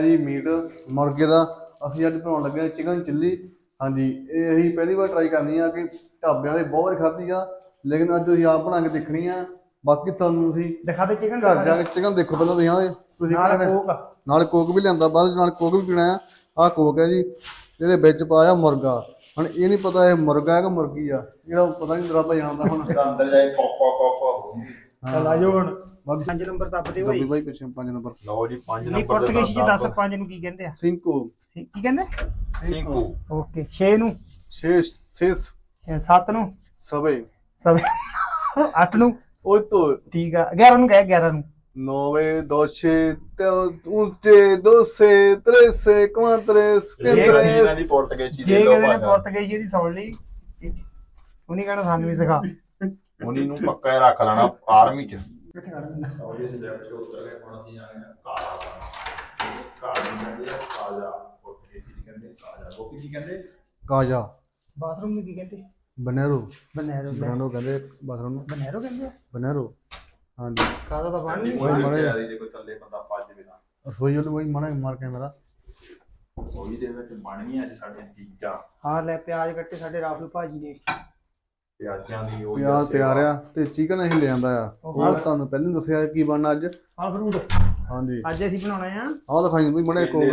ਜੀ ਮੀਟ ਮੁਰਗੇ ਦਾ ਅਸੀਂ ਅੱਜ ਬਣਾਉਣ ਲੱਗੇ ਚਿਕਨ ਚਿੱਲੀ ਹਾਂਜੀ ਇਹ ਅਸੀਂ ਪਹਿਲੀ ਵਾਰ ਟਰਾਈ ਕਰਨੀ ਆ ਕਿ ਢਾਬਿਆਂ ਦੇ ਬਹੁਤ ਵਾਰ ਖਾਧੀ ਆ ਲੇਕਿਨ ਅੱਜ ਅਸੀਂ ਆਪ ਬਣਾ ਕੇ ਦੇਖਣੀ ਆ। ਬਾਕੀ ਤੁਹਾਨੂੰ ਅਸੀਂ ਦਿਖਾ ਦੇ ਚਿਕਨ ਘਰ ਜਾ ਕੇ ਚਿਕਨ ਦੇਖੋ ਪਹਿਲਾਂ ਤੁਸੀਂ ਹਾਂ ਤੁਸੀਂ ਨਾਲ ਕੋਕ ਨਾਲ ਕੋਕ ਵੀ ਲਿਆਂਦਾ ਬਾਅਦ ਨਾਲ ਕੋਕ ਵੀ ਪੀਣਾ ਆ। ਆਹ ਕੋਕ ਹੈ ਜੀ ਇਹਦੇ ਵਿੱਚ ਪਾਇਆ ਮੁਰਗਾ। ਹੁਣ ਇਹ ਨਹੀਂ ਪਤਾ ਇਹ ਮੁਰਗਾ ਹੈ ਕਿ ਮੁਰਗੀ ਆ। ਜਿਹੜਾ ਪਤਾ ਨਹੀਂ ਰੱਬ ਜਾਣਦਾ ਹੁਣ। ਅੰਦਰ ਜਾਏ ਪੋਪਾ ਪੋਪਾ ਹੋਊਗੀ ਚੱਲ ਆ ਜਾਓ ਹੁਣ। ਪੰਜ ਨੰਬਰ ਦੱਬਦੇ ਦੱਬੀ ਹੋਈ ਬਾਈ ਪਿੱਛੇ 5 ਨੰਬਰ। ਲਓ ਜੀ 5 ਨਹੀਂ ਨੰਬਰ ਪੁਰਤਗਾਲੀ ਚ ਦੱਸ ਪੰਜ ਨੂੰ ਕੀ ਕਹਿੰਦੇ ਆ? ਸਿੰਕੋ। ਕੀ ਕਹਿੰਦੇ? ਸਿੰਕੂ। ਓਕੇ 6 ਨੂੰ। ਸ਼ੇਸ਼ ਸ਼ੇਸ 7 ਨੂੰ। ਸਵੇ। ਸਭ 8 ਨੂੰ। oito, ਠੀਕ ਆ 11 ਨੂੰ ਕਹਿ 11 ਨੂੰ। nove, doce, unce, doce, trece, quatres, ਇਹਨਾਂ quatres. ਦੀ ਪੁਰਤਗਾਲੀ ਜੇ ਦੇ ਕਿਸੇ ਨੇ ਪੁਰਤਗਾਲੀ ਦੀ ਸੁਣ ਲਈ ਉਹਨੇ ਕਹਿਣਾ ਸਾਨੂੰ ਵੀ ਸਿਖਾ। ਉਹਨੀ ਨੂੰ ਪੱਕਾ ਹੀ ਰੱਖ ਲੈਣਾ ਆਰਮੀ ਚ। ਜੀ ਅਸੀਂ ਲੈਫਟ ਤੋਂ ਉਤਰ ਗਏ ਹੁਣ ਅਸੀਂ ਜਾਣੇ ਆ ਕਾਲਾ ਕਾਲੀ ਕਹਿੰਦੇ ਆ ਕਾਲਾ ਪੁਰਤਗਾਲੀ ਚ ਕਹਿੰਦੇ ਕਾਲਾ ਗੋਪੀ ਜੀ ਕਹਿੰਦੇ ਕਾਜਾ। ਬਾਥਰੂਮ ਨੂੰ ਕੀ ਕਹਿੰਦੇ? ਬਨੇਰੋ ਬਨੈਰੋ ਬਨੇਰੋ ਕਹਿੰਦੇ ਬਾਥਰੂਮ ਨੂੰ। ਬਨੈਰੋ ਕਹਿੰਦੇ ਆ? ਬਨੇਰੋ ਹਾਂਜੀ। ਕਾਦਾ ਤਾਂ ਬਣ ਨਹੀਂ ਓਏ ਮਰੇ। ਜੇ ਕੋਈ ਥੱਲੇ ਬੰਦਾ ਭੱਜ ਵੀ ਨਾ ਰਸੋਈ ਵਾਲੇ ਕੋਈ ਮਨਾ ਮਾਰ ਕੇ ਮੇਰਾ। ਰਸੋਈ ਦੇ ਵਿੱਚ ਬਣਨੀਆਂ ਅੱਜ ਸਾਡੇ ਚੀਜ਼ਾਂ। ਹਾਂ ਲੈ ਪਿਆਜ਼ ਕੱਟੇ ਸਾਡੇ ਰਾਹੁਲ ਭਾਜੀ ਨੇ। ਪਿਆਜ਼ਾਂ ਦੀ ਉਹ ਪਿਆਜ਼ ਤਿਆਰ ਆ ਤੇ ਚਿਕਨ ਅਸੀਂ ਲੈ ਆਂਦਾ ਆ। ਉਹ ਤੁਹਾਨੂੰ ਪਹਿਲਾਂ ਦੱਸਿਆ ਕੀ ਬਣਨਾ ਅੱਜ। ਹਾਂ ਫਰੂਟ ਹਾਂਜੀ। ਅੱਜ ਅਸੀਂ ਬਣਾਉਣਾ ਆ। ਆਹ ਦਿਖਾਈ ਵੀ ਮੜੇ ਕੋਕ।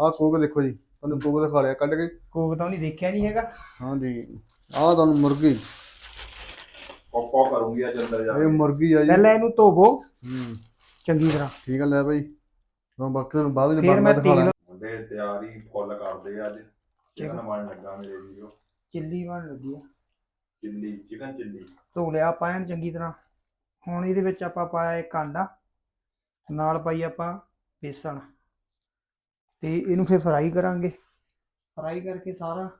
ਆਹ ਕੋਕ ਦੇਖੋ ਜੀ ਤੁਹਾਨੂੰ ਕੋਕ ਦਿਖਾ ਲਿਆ ਕੱਢ ਕੇ। ਕੋਕ ਤਾਂ ਉਹਨੇ ਦੇਖਿਆ ਨਹੀਂ ਹੈਗਾ। ਹਾਂਜੀ। ਆਹ ਤੁਹਾਨੂੰ ਮੁਰਗੀ। ਪੋਪਾ ਕਰੂੰਗੀ ਅੱਜ ਅੰਦਰ ਜਾ ਇਹ ਕੇ। ਮੁਰਗੀ ਆ ਜੀ। ਪਹਿਲਾਂ ਇਹਨੂੰ ਧੋਵੋ। ਹੂੰ। ਚੰਗੀ ਤਰ੍ਹਾਂ। ਠੀਕ ਆ ਲੈ ਬਾਈ। ਤੁਹਾਨੂੰ ਬਾਕੀ ਤੁਹਾਨੂੰ ਬਾਅਦ ਵਿੱਚ ਬਣਨਾ ਦਿਖਾ ਤੇਲ ਲਾਂ ਮੁੰਡੇ ਤਿਆਰੀ ਫੁੱਲ ਕਰਦੇ ਆ ਅੱਜ। ਚਿਕਨ ਬਣ ਲੱਗਾ ਮੇਰੇ ਵੀਰੋ। ਚਿੱਲੀ ਬਣ ਲੱਗੀ ਆ। ਚਿੱਲੀ ਚਿਕਨ ਚਿੱਲੀ ਧੋ ਲਿਆ ਆਪਾਂ ਐਨ ਚੰਗੀ ਤਰ੍ਹਾਂ। ਹੁਣ ਇਹਦੇ ਵਿੱਚ ਆਪਾਂ ਪਾਇਆ ਇੱਕ ਆਂਡਾ ਨਾਲ ਪਾਈ ਆਪਾਂ ਬੇਸਣ। ਤੇ ਇਹਨੂੰ ਫਿਰ ਫਰਾਈ ਕਰਾਂਗੇ। ਫਰਾਈ ਕਰਕੇ ਸਾਰਾ।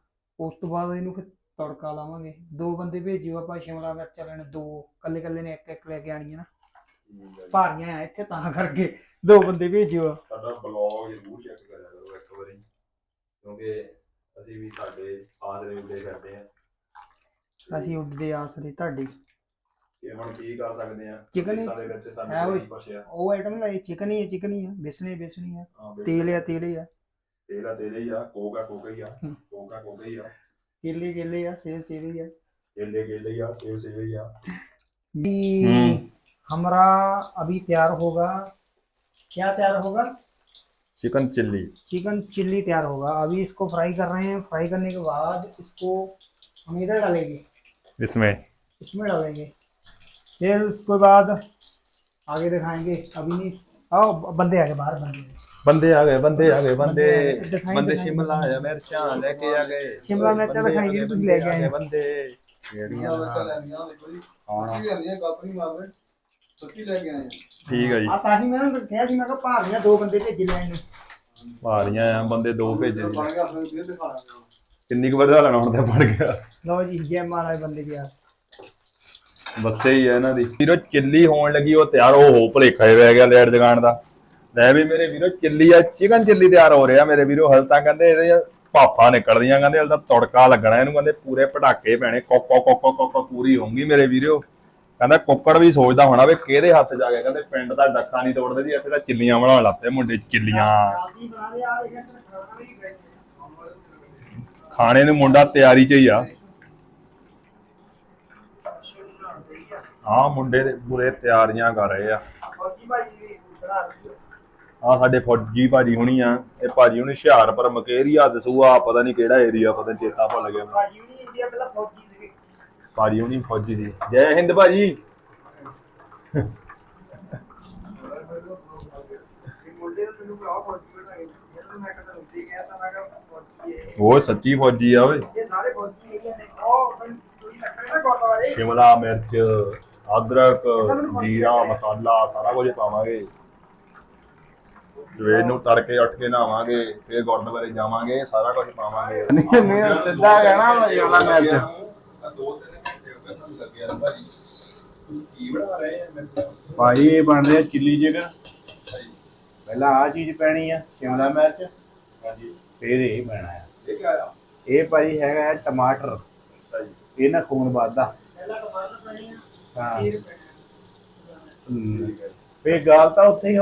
ਉਸ ਤੋਂ ਬਾਅਦ ਇਹਨੂੰ ਫਿਰ ਤੜਕਾ ਲਾਵਾਂਗੇ। ਦੋ ਬੰਦੇ ਭੇਜਿਓ ਆਪਾਂ ਸ਼ਿਮਲਾ ਮਿਰਚ ਲੈਣੇ ਦੋ। ਕੱਲੇ ਕੱਲੇ ਨੇ ਇੱਕ ਇੱਕ ਲੈ ਕੇ ਆਣੀਆਂ ਨਾ। ਭਾਰੀਆਂ ਆ ਇੱਥੇ ਤਾਂ ਕਰਕੇ। ਦੋ ਬੰਦੇ ਭੇਜਿਓ। ਸਾਡਾ ਬਲੌਗ ਜ਼ਰੂਰ ਚੈੱਕ ਕਰਿਆ ਕਰੋ ਇੱਕ ਵਾਰੀ। ਕਿਉਂਕਿ ਅਸੀਂ ਵੀ ਸਾਡੇ ਆਦਰੇ ਉੱਡੇ ਕਰਦੇ ਆ। ਅਸੀਂ ਉੱਡਦੇ ਆਸਰੇ ਤੁਹਾਡੀ ਇਹ ਹੁਣ ਕੀ ਕਰ ਸਕਦੇ ਆ Chicken ਹੀ- ਦੇਸਾਂ ਦੇ ਵਿੱਚ ਹੈ ਸਾਨੂੰ ਓਏ। ਕੀ ਬਚਿਆ ਉਹ ਆਈਟਮ ਲੈ ਚਿਕਨ ਹੀ ਹੈ ਚਿਕਨ ਹੀ ਹੈ ਬੇਸਣੇ ਬੇਸਣੀ ਹੈ ਹਾਂ ਬੇਟਾ, ਤੇਲ ਆ ਤੇਲ ਹੀ ਆ ਤੇਲ ਆ ਤੇਰੇ ਹੀ ਆ ਕੋਕ ਆ ਕੋਕ ਹੀ ਆ ਹੂੰ। ਕੋਕ ਆ ਕੋਕ ਹੀ ਆ ਕੇਲੇ ਕੇਲੇ ਆ ਸੇਬ ਸੇਬ ਹੀ ਆ ਕੇਲੇ ਕੇਲੇ ਹੀ ਆ ਸੇਬ ਸੇਬ ਹੀ ਆ भी हम्म। हमारा अभी तैयार होगा क्या तैयार होगा चिकन चिल्ली चिकन चिल्ली तैयार होगा अभी इसको फ्राई कर रहे हैं फ्राई करने के बाद इसको हम इधर डालेंगे इसमें इसमें डालेंगे फिर उसके बाद आगे दिखाएंगे अभी नहीं आओ बंदे आगे बाहर बंदे ਬੰਦੇ ਆ ਗਏ ਬੰਦੇ ਆ ਗਏ ਬੰਦੇ ਦਿਖਾਈ- ਬੰਦੇ ਦਿਖਾਈ- ਸ਼ਿਮਲਾ ਆ ਮਿਰਚਾਂ ਲੈ ਕੇ ਆ ਗਏ ਸ਼ਿਮਲਾ ਮਿਰਚਾਂ ਬੰਦੇ ਆ ਦਿਖਾਈ ਗਏ, ਤੁਸੀਂ ਲੈ ਕੇ ਆਏ। ਬੰਦੇ ਕਿਹੜੀਆਂ ਠੀਕ ਆ ਜੀ आ ताकि मैंने कहा कि मैं कहा भाग दो बंदे भेजे लेने ਭਾਰੀਆਂ ਆ ਬੰਦੇ ਦੋ ਭੇਜੇ ਜੀ ਕਿੰਨੀ ਕੁ ਵਾਰ ਦਾ ਲੈਣਾ ਹੁਣ ਪੜ ਗਿਆ ਲਓ ਜੀ ਗੇਮ ਵਾਲੇ ਬੰਦੇ ਦੀ ਆ ਬੱਸੇ ਹੀ ਹੈ ਇਹਨਾਂ ਦੀ। ਵੀਰੋ ਚਿੱਲੀ ਹੋਣ ਲੱਗੀ ਉਹ ਤਿਆਰ ਉਹ ਹੋ ਭਲੇਖਾ ਹੀ ਰਹਿ ਗਿਆ ਲੈਟ ਜਗਾਣ ਦਾ। ਲੈ ਵੀ ਮੇਰੇ ਵੀਰੋ ਚਿੱਲੀ ਆ ਚਿਕਨ ਚਿੱਲੀ ਤਿਆਰ ਹੋ ਰਿਹਾ ਮੇਰੇ ਵੀਰੋ ਹਲ ਤਾਂ ਕਹਿੰਦੇ ਇਹਦੇ ਪਾਪਾ ਨਿਕਲਦੀਆਂ ਕਹਿੰਦੇ ਹਲ ਤਾਂ ਤੜਕਾ ਲੱਗਣਾ ਇਹਨੂੰ ਕਹਿੰਦੇ ਪੂਰੇ ਪਟਾਕੇ ਪੈਣੇ ਕੋਕ ਕੋਕ ਕੋਕ ਕੋਕ ਪੂਰੀ ਹੋਊਗੀ ਮੇਰੇ ਵੀਰੋ। ਕਹਿੰਦਾ ਕੁੱਕੜ ਵੀ ਸੋਚਦਾ ਹੋਣਾ ਵੀ ਕਿਹਦੇ ਹੱਥ ਜਾ ਗਿਆ ਕਹਿੰਦੇ ਪਿੰਡ ਦਾ ਡੱਕਾ ਨਹੀਂ ਤੋੜਦੇ ਜੀ ਇੱਥੇ ਤਾਂ ਚਿੱਲੀਆਂ ਬਣਾ ਲਾਤੇ ਮੁੰਡੇ ਚਿੱਲੀਆਂ। ਖਾਣੇ ਨੂੰ ਮੁੰਡਾ ਤਿਆਰੀ ਚ ਹੀ ਆ। ਆ ਮੁੰਡੇ ਦੇ ਪੂਰੇ ਤਿਆਰੀਆਂ ਕਰ ਰਹੇ ਆ। ਆ ਸਾਡੇ ਫੌਜੀ ਭਾਜੀ ਹੁਣੀ ਆ। ਇਹ ਭਾਜੀ ਹੁਣੀ ਹੁਸ਼ਿਆਰਪੁਰ, ਮਕੇਰੀਆ, ਦਸੂਆ, ਪਤਾ ਨਹੀਂ ਕਿਹੜਾ ਏਰੀਆ ਪਤਾ ਨਹੀਂ ਚੇਤਾ ਭੁੱਲ ਗਿਆ ਭਾਜੀ ਹੁਣੀ ਇੰਡੀਆ ਪਹਿਲਾਂ ਫੌਜੀ ਸੀਗੇ ਭਾਜੀ। ਹੁਣੀ ਫੌਜੀ ਸੀ ਜੈ ਹਿੰਦ ਭਾਜੀ ਉਹ ਸੱਚੀ ਫੌਜੀ ਆ ਓਏ। ਸ਼ਿਮਲਾ ਮਿਰਚ ਅਦਰਕ ਜੀਰਾ ਮਸਾਲਾ ਸਾਰਾ ਕੁਝ ਪਾਵਾਂਗੇ। ਸਵੇਰ ਨੂੰ ਤੜਕੇ ਉੱਠ ਕੇ ਨਹਾਵਾਂਗੇ ਫਿਰ ਗੁਰਦੁਆਰੇ ਜਾਵਾਂਗੇ ਸਾਰਾ ਕੁਝ ਪਾਵਾਂਗੇ। ਨਹੀਂ ਨਹੀਂ ਸਿੱਧਾ ਕਹਿਣਾ ਮੈਂ ਜਾਣਾ ਮੈਂ ਤੇ ਦੋ ਤਿੰਨ ਘੰਟੇ ਹੋ ਗਏ ਤੁਹਾਨੂੰ ਲੱਗਿਆ ਭਾਈ ਕੀ ਬਣਾ ਰਹੇ ਆ ਭਾਈ ਬਣ ਰਿਹਾ ਚਿੱਲੀ ਚਿਕਨ। ਪਹਿਲਾਂ ਆ ਚੀਜ਼ ਪੈਣੀ ਆ ਸ਼ਿਮਲਾ ਮਿਰਚ। ਹਾਂਜੀ। ਫਿਰ ਇਹ ਪੈਣਾ ਆ। ਇਹ ਕੀ ਹੈਗਾ ਹੈ ਟਮਾਟਰ। ਅੱਛਾ ਜੀ। ਖੂਨ ਵੱਧਦਾ। ਪਹਿਲਾਂ ਟਮਾਟਰ ਪੈਣੇ ਆ ਹਾਂ। ਫਿਰ ਪੈਣੇ ਫੇ ਗੱਲ ਤਾਂ ਉੱਥੇ ਹੀ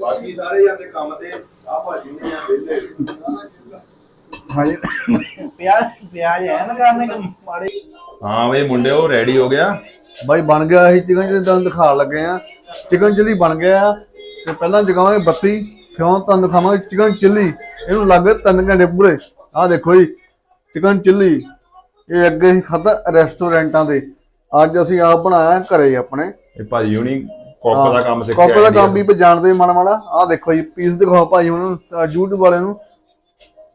ਬਾਕੀ ਸਾਰੇ ਜਾਂਦੇ ਕੰਮ ਤੇ ਆ ਭਾਜੀ ਨਹੀਂ ਆ ਵਿਹਲੇ ਹਾਂਜੀ। ਪਿਆਜ ਪਿਆਜ ਹੈ ਨਾ ਕਰਨੇ ਕਿ ਮਾੜੇ ਹਾਂ ਬਈ ਮੁੰਡੇ ਉਹ ਰੈਡੀ ਹੋ ਗਿਆ। ਬਾਈ ਬਣ ਗਿਆ ਅਸੀਂ ਚਿਕਨ ਚਿੱਲੀ ਤੁਹਾਨੂੰ ਦਿਖਾਉਣ ਲੱਗੇ ਆ। ਚਿਕਨ ਚਿੱਲੀ ਬਣ ਗਿਆ ਤੇ ਪਹਿਲਾਂ ਜਗਾਵਾਂਗੇ ਬੱਤੀ ਫਿਰ ਤੁਹਾਨੂੰ ਦਿਖਾਵਾਂਗੇ ਚਿਕਨ ਚਿੱਲੀ। ਇਹਨੂੰ ਲੱਗ ਗਏ ਤਿੰਨ ਘੰਟੇ ਪੂਰੇ। ਆਹ ਦੇਖੋ ਜੀ ਚਿਕਨ ਚਿੱਲੀ। ਇਹ ਅੱਗੇ ਅਸੀਂ ਖਾਧਾ ਰੈਸਟੋਰੈਂਟਾਂ ਦੇ। ਅੱਜ ਅਸੀਂ ਆਪ ਬਣਾਇਆ ਘਰੇ ਆਪਣੇ। ਇਹ ਭਾਜੀ ਹੁਣੀ ਕੁੱਕ ਦਾ ਕੰਮ ਸਿੱਖਿਆ ਕਾਪੇ ਦਾ ਕੰਮ ਵੀ ਜਾਣਦੇ ਮਾੜਾ ਮਾੜਾ। ਆਹ ਦੇਖੋ ਜੀ ਪੀਸ ਦਿਖਾਓ ਭਾਈ ਉਹਨਾਂ ਨੂੰ ਅਹ YouTube ਵਾਲਿਆਂ ਨੂੰ।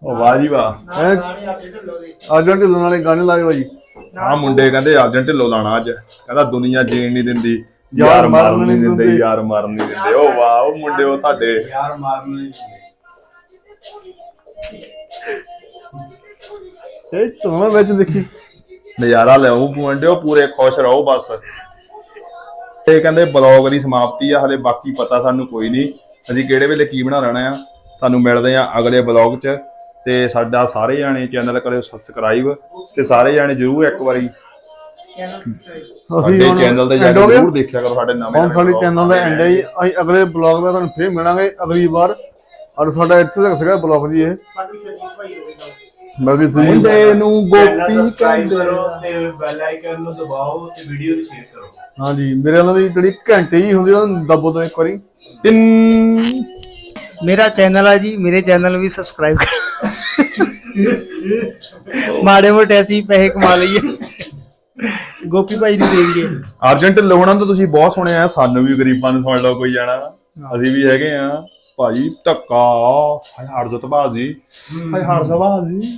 ਉਹ ਵਾਹ ਜੀ ਵਾਹ। ਹੈਂ? ਨਾਲੇ ਆਪਣੇ ਢਿੱਲੋਂ ਦੇ ਅਰਜਨ ਢਿੱਲੋਂ ਵਾਲੇ ਗਾਣੇ ਲਾਏ ਭਾਈ। ਆ ਮੁੰਡੇ ਕਹਿੰਦੇ ਅਰਜਨ ਢਿੱਲੋਂ ਲਾਣਾ ਅੱਜ। ਕਹਿੰਦਾ ਦੁਨੀਆ ਜੀਣ ਨਹੀਂ ਦਿੰਦੀ ਯਾਰ ਮਰਨ ਨਹੀਂ ਨਹੀਂ ਦਿੰਦੇ ਦਿੰਦੇ। ਯਾਰ ਮਰਨ ਨਹੀਂ ਦਿੰਦੇ। ਉਹ ਵਾਹ ਉਹ ਮੁੰਡੇ ਉਹ ਤੁਹਾਡੇ। ਯਾਰ ਮਾਰਨ ਇਹ ਤੁਹਾਨੂੰ ਵਿੱਚ ਦੇਖੀ। ਨਜ਼ਾਰਾ ਲਿਆਉ ਪੁੰਡਿਓ ਪੂਰੇ ਖੁਸ਼ ਰਹੋ ਬਸ। ਇਹ ਕਹਿੰਦੇ ਬਲੌਗ ਦੀ ਸਮਾਪਤੀ ਆ ਹਲੇ ਬਾਕੀ ਪਤਾ ਸਾਨੂੰ ਕੋਈ ਨਹੀਂ। ਅਸੀਂ ਕਿਹੜੇ ਵੇਲੇ ਕੀ ਬਣਾ ਲੈਣਾ ਆ? ਤੁਹਾਨੂੰ ਮਿਲਦੇ ਆ ਅਗਲੇ ਬਲੌਗ 'ਚ। ਤੇ ਸਾਡਾ ਸਾਰੇ ਜਾਣੇ ਚੈਨਲ ਕਰਿਓ ਸਬਸਕ੍ਰਾਈਬ ਤੇ ਸਾਰੇ ਜਾਣੇ ਜਰੂਰ ਇੱਕ ਵਾਰੀ ਸਾਡੇ ਹੁਣ ਚੈਨਲ ਤੇ? ਜਰੂਰ ਦੇਖਿਆ ਕਰੋ ਸਾਡੇ ਨਵੇਂ ਹੁਣ ਸਾਡੇ ਚੈਨਲ ਦਾ ਐਂਡ ਹੈ ਜੀ। ਅਸੀਂ ਅਗਲੇ ਬਲੌਗ ਵਿੱਚ ਤੁਹਾਨੂੰ ਫੇਰ ਮਿਲਾਂਗੇ ਅਗਲੀ ਵਾਰ। ਔਰ ਸਾਡਾ ਇੱਥੇ ਤੱਕ ਸੀਗਾ ਬਲੌਗ ਜੀ ਇਹ। ਬਾਕੀ ਸਰਜੀਤ ਭਾਈ ਹੋਵੇਗਾ ਬਾਕੀ ਸੀ ਮੁੰਡੇ ਨੂੰ ਗੋਪੀ ਕਹਿੰਦੇ ਕਰੋ ਤੇ ਬੈਲ ਆਈਕਨ ਨੂੰ ਦਬਾਓ ਤੇ ਵੀਡੀਓ ਨੂੰ ਸ਼ੇਅਰ ਕਰੋ। ਹਾਂਜੀ ਮੇਰੇ ਨਾਲ ਦੀ ਜਿਹੜੀ ਘੰਟੇ ਹੀ ਹੁੰਦੀ ਉਹ ਦੱਬੋ ਤਾਂ ਇੱਕ ਵਾਰੀ। ਮੇਰਾ ਚੈਨਲ ਆ ਜੀ ਮੇਰੇ ਚੈਨਲ ਨੂੰ ਵੀ ਸਬਸਕ੍ਰਾਈਬ ਕਰ। ਮਾੜੇ ਮੋਟੇ ਅਸੀਂ ਪੈਸੇ ਕਮਾ ਲਈਏ। ਗੋਪੀ ਭਾਈ ਨੂੰ ਦੇਣਗੇ ਅਰਜੈਂਟ ਲੋਣਾ ਤਾਂ ਤੁਸੀਂ ਬਹੁਤ ਸੁਣਿਆ ਸਾਨੂੰ ਵੀ ਗਰੀਬਾਂ ਨੂੰ ਸੁਣ ਲਓ ਕੋਈ ਜਾਣਾ ਅਸੀਂ ਵੀ ਹੈਗੇ ਆ। ਭਾਜੀ ਧੱਕਾ। ਹਾਏ ਹਰਜਤ ਬਾਜੀ। ਹਾਏ ਹਰਜਤ ਬਾਜੀ।